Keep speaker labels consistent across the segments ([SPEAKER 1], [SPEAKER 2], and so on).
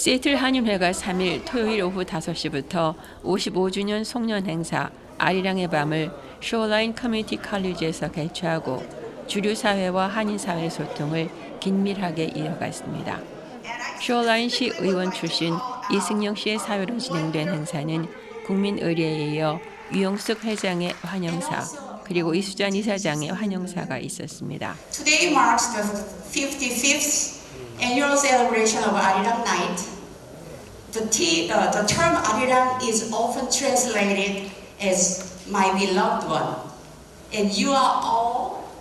[SPEAKER 1] 시애틀 한인회가 3일 토요일 오후 5시부터 55주년 송년 행사 아리랑의 밤을 쇼라인 커뮤니티 칼리지에서 개최하고 주류 사회와 한인 사회 소통을 긴밀하게 이어갔습니다. 쇼라인 시 의원 출신 이승영 씨의 사회로 진행된 행사는 국민의례에 이어 유영숙 회장의 환영사 그리고 이수잔 이사장의 환영사가 있었습니다.
[SPEAKER 2] Today marks the 55th annual celebration of Arirang Night. The, t- uh, the term Arirang is often translated as my beloved one. And you are all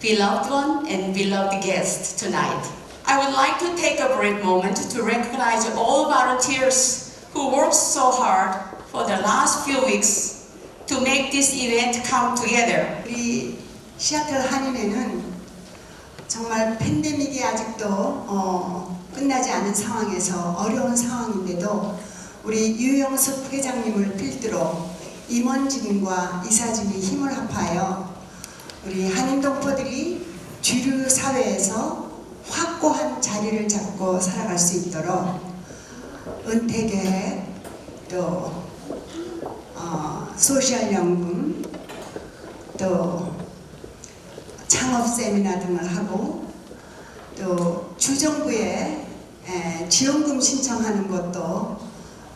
[SPEAKER 2] beloved one and beloved guests tonight. I would like to take a brief moment to recognize all volunteers who worked so hard for the last few weeks to make this event come together.
[SPEAKER 3] 우리 시애틀 한인회는 정말 팬데믹이 아직도 어, 끝나지 않은 상황에서 어려운 상황인데도 우리 유영숙 회장님을 필두로 임원진과 이사진이 힘을 합하여 우리 한인 동포들이 주류 사회에서 확고한 자리를 잡고 살아갈 수 있도록 은퇴계 또 어, 소셜연금 또 세미나 등을 하고 또 주정부에 에, 지원금 신청하는 것도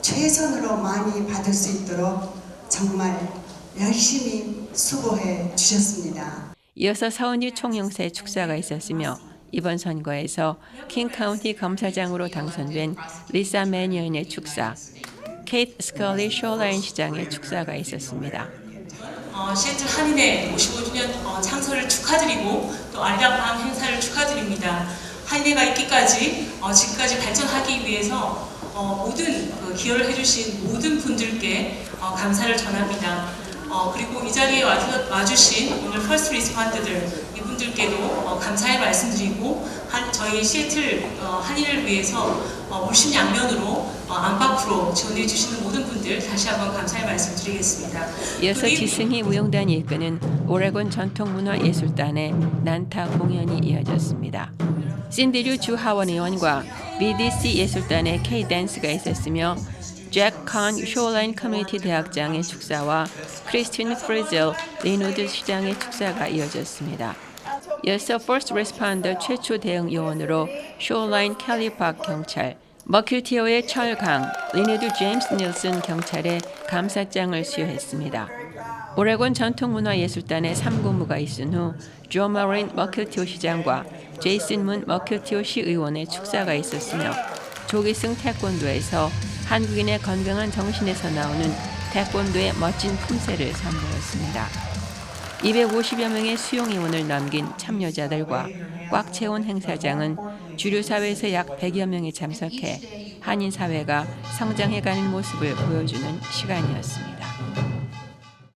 [SPEAKER 3] 최선으로 많이 받을 수 있도록 정말 열심히 수고해 주셨습니다.
[SPEAKER 1] 이어서 서은지 총영사의 축사가 있었으며 이번 선거에서 킹카운티 검사장으로 당선된 리사 매니언의 축사, 케이트 스컬리 쇼라인 시장의 축사가 있었습니다.
[SPEAKER 4] 어, 시애틀 한인회 55주년 어, 창설을 축하드리고 또 알량방 행사를 축하드립니다. 한인회가 있기까지 어, 지금까지 발전하기 위해서 어, 모든 그 기여를 해주신 모든 분들께 어, 감사를 전합니다. 어, 그리고 이 자리에 와주, 와주신 오늘 퍼스트 리스펀드들 이분들께도 어, 감사의 말씀드리고 한, 저희 시애틀 어, 한인을 위해서 어, 물심양면으로 어, 안팎으로 지원해 주시는 모든 분들 다시 한번 감사의 말씀 드리겠습니다.
[SPEAKER 1] 이어서
[SPEAKER 4] 그리고
[SPEAKER 1] 지승희 무용단이 이끄는 오레곤 전통문화예술단의 난타 공연이 이어졌습니다. 신디류 주하원 의원과 BDC 예술단의 K-댄스가 있었으며 잭컨 쇼라인 커뮤니티 대학장의 축사와 크리스틴 프리젤 리노드 시장의 축사가 이어졌습니다. 이어서 퍼스트 레스판더 최초 대응 요원으로 쇼라인 캘리팍 경찰, 머큐티어의 철강, 리네드 제임스 닐슨 경찰의 감사장을 수여했습니다. 오레곤 전통문화예술단의 3고무가 있은 후 조마린 머큐티오 시장과 제이슨 문 머큐티오 시의원의 축사가 있었으며 조기승 태권도에서 한국인의 건강한 정신에서 나오는 태권도의 멋진 품새를 선보였습니다. 250여 명의 수용의원을 넘긴 참여자들과 꽉 채운 행사장은 주류 사회에서 약 100여 명이 참석해 한인 사회가 성장해가는 모습을 보여주는 시간이었습니다.